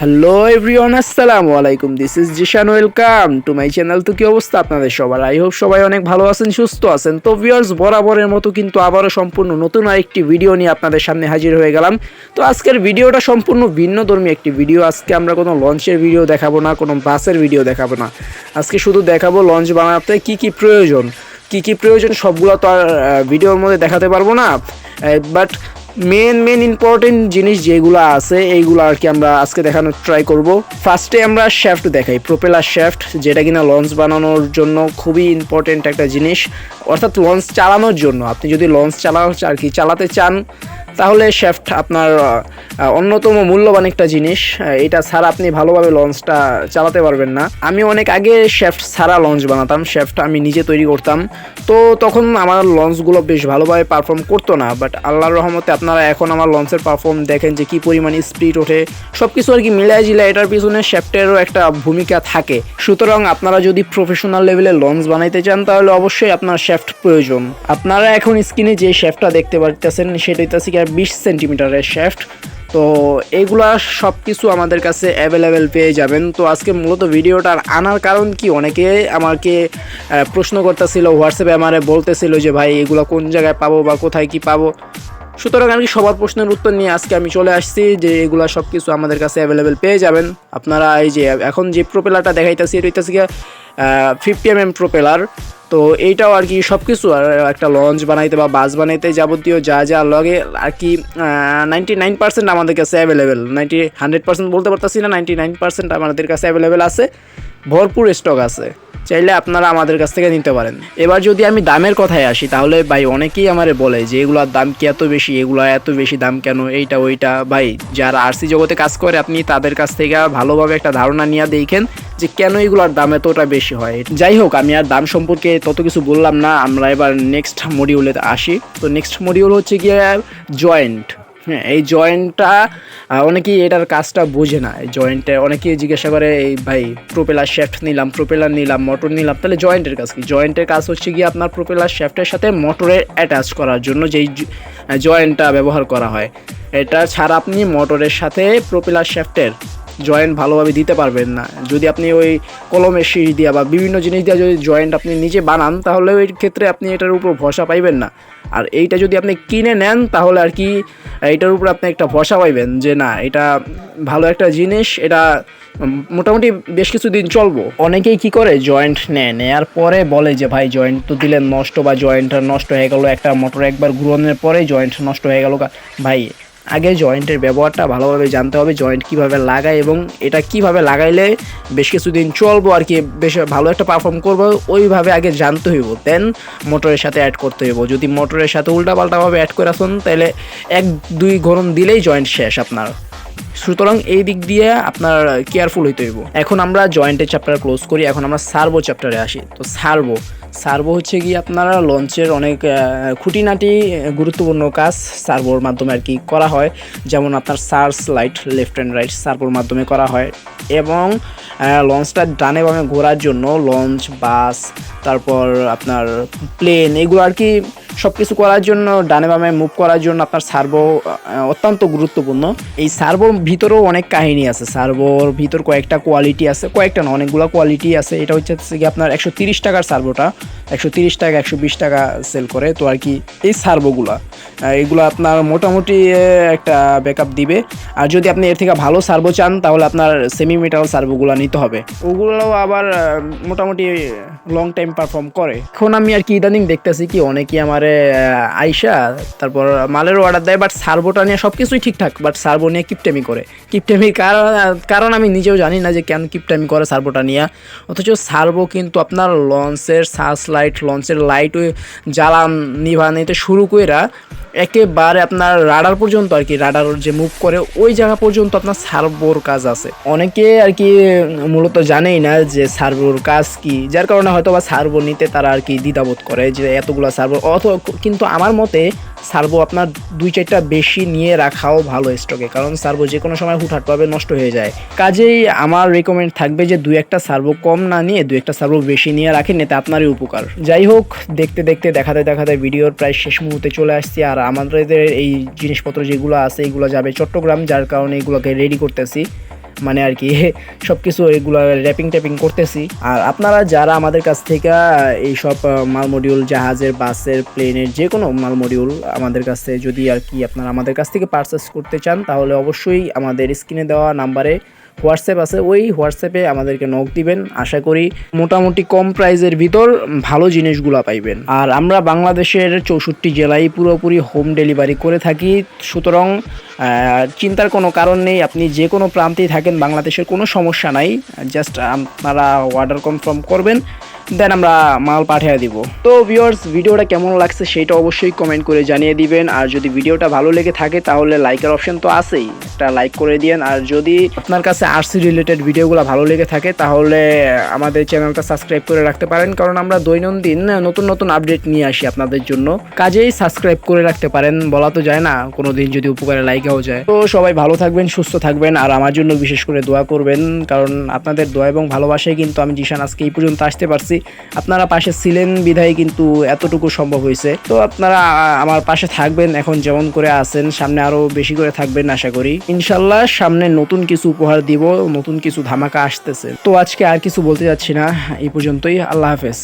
Hello everyone আসসালামু আলাইকুম। This is Zeeshan welcome to my channel তো কি অবস্থা আপনাদের সবার? আই হোপ সবাই অনেক ভালো আছেন, সুস্থ আছেন। তো ভিউয়ার্স বরাবরের মতো কিন্তু আবারও সম্পূর্ণ নতুন আরেকটি ভিডিও নিয়ে আপনাদের সামনে হাজির হয়ে গেলাম। তো আজকের ভিডিওটা সম্পূর্ণ ভিন্ন ধর্মী একটি ভিডিও আজকে আমরা কোনো লঞ্চের ভিডিও দেখাবো না, কোনো বাসের ভিডিও দেখাবো না। আজকে শুধু দেখাবো লঞ্চ বানাতে কি কি প্রয়োজন। কি কি প্রয়োজন সবগুলো তো আর ভিডিওর মধ্যে দেখাতে পারব না। বাট মেন মেন ইম্পর্টেন্ট জিনিস যেগুলো আছে, এইগুলো আর কি আমরা আজকে দেখানোর ট্রাই করব। ফার্স্টে আমরা শ্যাফট দেখাই প্রোপেলার শ্যাফট যেটা কিনা লঞ্চ বানানোর জন্য খুবই ইম্পর্টেন্ট একটা জিনিস। অর্থাৎ লঞ্চ চালানোর জন্য। আপনি যদি লঞ্চ চালানো আর কি চালাতে চান তাহলে শ্যাফট আপনার অন্যতম মূল্যবান একটা জিনিস এটা ছাড়া আপনি ভালোভাবে লঞ্চটা চালাতে পারবেন না। আমি অনেক আগে শ্যাফট ছাড়া লঞ্চ বানাতাম শ্যাফট আমি নিজে তৈরি করতাম। তো তখন আমার লঞ্চগুলো বেশ ভালোভাবে পারফর্ম করতো না বাট আল্লাহর রহমতে আপনারা এখন আমার লঞ্চের পারফর্ম দেখেন যে কী পরিমাণে স্পিড ওঠে। সব কিছু আর কি মিলাই জিলাই এটার পিছনে শ্যাফটেরও একটা ভূমিকা থাকে। সুতরাং আপনারা যদি প্রফেশনাল লেভেলে লঞ্চ বানাইতে চান, তাহলে অবশ্যই আপনার শ্যাফট প্রয়োজন। আপনারা এখন স্ক্রিনে যে শ্যাফটটা দেখতে পারতেছেন, সেটা কি বিশ সেন্টিমিটারের শ্যাফট তো এইগুলা সব কিছু আমাদের কাছে অ্যাভেলেবেল পেয়ে যাবেন। তো আজকে মূলত ভিডিওটা আনার কারণ কি? অনেকে আমাকে প্রশ্ন করতেছিল হোয়াটসঅ্যাপে আমারে বলতেছিল যে, ভাই, এগুলো কোন জায়গায় পাবো বা কোথায় কি পাবো? সুতরাং আর কি সবার প্রশ্নের উত্তর নিয়ে আজকে আমি চলে আসছি যে, এগুলা সব কিছু আমাদের কাছে অ্যাভেলেবেল পেয়ে যাবেন। আপনারা এই যে, এখন যে প্রোপেলারটা দেখাইতেছি, এটা হইতেছে ফিফটি এম এম প্রোপেলার তো এইটাও আর কি সব কিছু আর একটা লঞ্চ বানাইতে বা বাস বানাইতে যাবতীয় যা যা লগে আর কি নাইনটি নাইন পার্সেন্ট আমাদের কাছে অ্যাভেলেবেল নাইনটি হান্ড্রেড পার্সেন্ট বলতে পারতেছি না নাইনটি নাইন পার্সেন্ট আমাদের কাছে অ্যাভেলেবেল আছে। ভরপুর স্টক আছে। চাইলে আপনারা আমাদের কাছ থেকে নিতে পারেন। এবার যদি আমি দামের কথায় আসি, তাহলে ভাই অনেকেই আমার বলে যে, এগুলোর দাম কি এত বেশি? এগুলো এত বেশি দাম কেন? এইটা, ওইটা। ভাই, যারা আরসি জগতে কাজ করে, আপনি তাদের কাছ থেকে ভালোভাবে একটা ধারণা নিয়ে দেখেন যে, কেন এগুলোর দাম এতটা বেশি হয়। যাই হোক, আমি আর দাম সম্পর্কে তত কিছু বললাম না। আমরা এবার নেক্সট মডিউলে আসি। তো নেক্সট মডিউল হচ্ছে গিয়ে জয়েন্ট হ্যাঁ এই জয়েন্টটা অনেকেই এটার কাজটা বোঝে না। এই জয়েন্টে অনেকেই জিজ্ঞাসা করে, এই ভাই প্রোপেলার শ্যাফট নিলাম প্রোপেলার নিলাম মোটর নিলাম। তাহলে জয়েন্টের কাজ কি? জয়েন্টের কাজ হচ্ছে গিয়ে আপনার প্রোপেলার শ্যাফটের সাথে মোটরের অ্যাটাচ করার জন্য যেই জয়েন্টটা ব্যবহার করা হয়। এটা ছাড়া আপনি মোটরের সাথে প্রোপেলার শ্যাফটের জয়েন্ট ভালোভাবে দিতে পারবেন না। যদি আপনি ওই কলমের শীষ দিয়া বা বিভিন্ন জিনিস দিয়ে যদি জয়েন্ট আপনি নিজে বানান, তাহলে ওই ক্ষেত্রে আপনি এটার উপর ভরসা পাইবেন না। আর এইটা যদি আপনি কিনে নেন, তাহলে আর কি এটার উপর আপনি একটা ভরসা পাইবেন যে না, এটা ভালো একটা জিনিস, এটা মোটামুটি বেশ কিছুদিন চলবো। অনেকেই কি করে জয়েন্ট নেয়, নেয়ার পরে বলে যে, ভাই জয়েন্ট তো দিলেন নষ্ট বা জয়েন্টটা নষ্ট হয়ে গেল, একটা মোটর একবার ঘুরানোর পরে জয়েন্ট নষ্ট হয়ে গেল। ভাই আগে জয়েন্টের ব্যবহারটা ভালোভাবে জানতে হবে, জয়েন্ট কীভাবে লাগায় এবং এটা কীভাবে লাগাইলে বেশ কিছুদিন চলবো আর কি, বেশ ভালো একটা পারফর্ম করব, ওইভাবে আগে জানতে হইব। দেন মোটরের সাথে অ্যাড করতে হইব। যদি মোটরের সাথে উল্টাপাল্টাভাবে অ্যাড করে আসুন তাহলে এক, দুই গরম দিলেই জয়েন্ট শেষ আপনার। সুতরাং এই দিক দিয়ে আপনার কেয়ারফুল হইতে হইব। এখন আমরা জয়েন্টের চ্যাপ্টার ক্লোজ করি, এখন আমরা সার্ভো চ্যাপ্টারে আসি। তো সার্ভো সার্ভো হচ্ছে কি আপনারা লঞ্চের অনেক খুঁটিনাটি গুরুত্বপূর্ণ কাজ সার্ভোর মাধ্যমে আর কি করা হয়। যেমন আপনার search light, left and right সার্ভোর মাধ্যমে করা হয় এবং লঞ্চটা ডানে বামে ঘোরার জন্য লঞ্চ, বাস, তারপর আপনার প্লেন, এগুলো আর কি সব কিছু করার জন্য, ডানে বামে মুভ করার জন্য আপনার সার্ভো অত্যন্ত গুরুত্বপূর্ণ। এই সার্ভোর ভিতরেও অনেক কাহিনী আছে। সার্ভোর ভিতর কয়েকটা কোয়ালিটি আছে, কয়েকটা না, অনেকগুলো কোয়ালিটি আছে। এটা হচ্ছে কি আপনার একশো তিরিশ টাকার সার্ভোটা একশো তিরিশ টাকা, একশো বিশ টাকা সেল করে। তো আর কি এই সার্ভোগুলা এগুলো আপনার মোটামুটি একটা ব্যাকআপ দিবে। আর যদি আপনি এর থেকে ভালো সার্ভো চান, তাহলে আপনার সেমি মেটাল সার্ভোগুলো নিতে হবে। ওগুলো আবার মোটামুটি লং টাইম পারফর্ম করে। এখন আমি আর কি ইদানিং দেখতেছি কি, অনেকেই আমারে আহ, আইসা তারপর মালের অর্ডার দেয় বাট সার্বোটা নিয়ে সব কিছুই ঠিকঠাক বাট সার্বো নিয়ে কিপটেমি করে। কিপটেমির কারণ কারণ আমি নিজেও জানি না যে কেন কিপটেমি করে সার্বোটা নিয়ে। অথচ সার্বো কিন্তু আপনার লঞ্চের সার্চ লাইট লঞ্চের লাইট জ্বালান নিভানিতে শুরু কইরা একেবারে আপনার রাডার পর্যন্ত আর কি রাডার যে মুভ করে ওই জায়গা পর্যন্ত আপনার সার্ভোর কাজ আছে। অনেকে আর কি মূলত জানেই না যে সার্ভোর কাজ কি, যার কারণে হয়তো বা সার্ভো নিতে তারা আর কি দ্বিধাবোধ করে যে এতগুলো সার্ভো অথ কিন্তু আমার মতে সার্ভো আপনার দুই চারটা বেশি নিয়ে রাখাও ভালো স্টকে কারণ সার্ভো যে কোনো সময় হুটহাটভাবে নষ্ট হয়ে যায়। কাজেই আমার রেকমেন্ড থাকবে যে দুই একটা সার্ভো কম না নিয়ে দুই একটা সার্ভো বেশি নিয়ে রাখেন এতে আপনারই উপকার। যাই হোক, দেখতে দেখতে, দেখাতে দেখাতে ভিডিওর প্রায় শেষ মুহূর্তে চলে আসছি, আর আমাদের এই জিনিসপত্র যেগুলো আছে, এগুলো যাবে চট্টগ্রাম, যার কারণে এগুলোকে রেডি করতেছি। মানে আর কি সব কিছু এগুলো র্যাপিং ট্যাপিং করতেছি। আর আপনারা যারা আমাদের কাছ থেকে এইসব সব মাল মডিউল জাহাজের, বাসের প্লেনের যে কোনো মাল মডিউল আমাদের কাছে যদি আর কি আপনারা আমাদের কাছ থেকে পারচেস করতে চান, তাহলে অবশ্যই আমাদের স্ক্রিনে দেওয়া নাম্বারে হোয়াটসঅ্যাপ আছে, ওই হোয়াটসঅ্যাপে আমাদেরকে নক দিবেন। আশা করি মোটামুটি কম প্রাইজের ভিতর ভালো জিনিসগুলো পাইবেন। আর আমরা বাংলাদেশের চৌষট্টি জেলায় পুরোপুরি হোম ডেলিভারি করে থাকি। সুতরাং চিন্তার কোনো কারণ নেই, আপনি যে কোনো প্রান্তেই থাকেন, বাংলাদেশের কোনো সমস্যা নাই। জাস্ট আপনারা অর্ডার কনফার্ম করবেন। দেন আমরা মাল পাঠিয়ে দিব। তো ভিউয়ার্স ভিডিওটা কেমন লাগছে সেটা অবশ্যই কমেন্ট করে জানিয়ে দিবেন। আর যদি ভিডিওটা ভালো লেগে থাকে তাহলে লাইকের অপশন তো আছেই। একটা লাইক করে দিন আর যদি আপনার কাছে আরসি রিলেটেড ভিডিওগুলো ভালো লেগে থাকে তাহলে আমাদের চ্যানেলটা সাবস্ক্রাইব করে রাখতে পারেন। কারণ আমরা দৈনন্দিন নতুন নতুন আপডেট নিয়ে আসি আপনাদের জন্য। কাজেই সাবস্ক্রাইব করে রাখতে পারেন। বলা তো যায় না কোনো দিন যদি উপকারে লাইকাও যায়। তো সবাই ভালো থাকবেন, সুস্থ থাকবেন। আর আমার জন্য বিশেষ করে দোয়া করবেন। কারণ আপনাদের দোয়া এবং ভালোবাসায় কিন্তু আমি জিশান আজকে এই পর্যন্ত আসতে পারছি। আপনারা পাশে ছিলেন বিধায় কিন্তু এতটুকু সম্ভব হয়েছে। তো আপনারা আমার পাশে থাকবেন, এখন যেমন করে আছেন, সামনে আরও বেশি করে থাকবেন আশা করি। ইনশাল্লাহ সামনে নতুন কিছু উপহার দিব, নতুন কিছু ধামাকা আসতেছে। তো আজকে আর কিছু বলতে যাচ্ছি না, এই পর্যন্তই, আল্লাহ হাফেজ।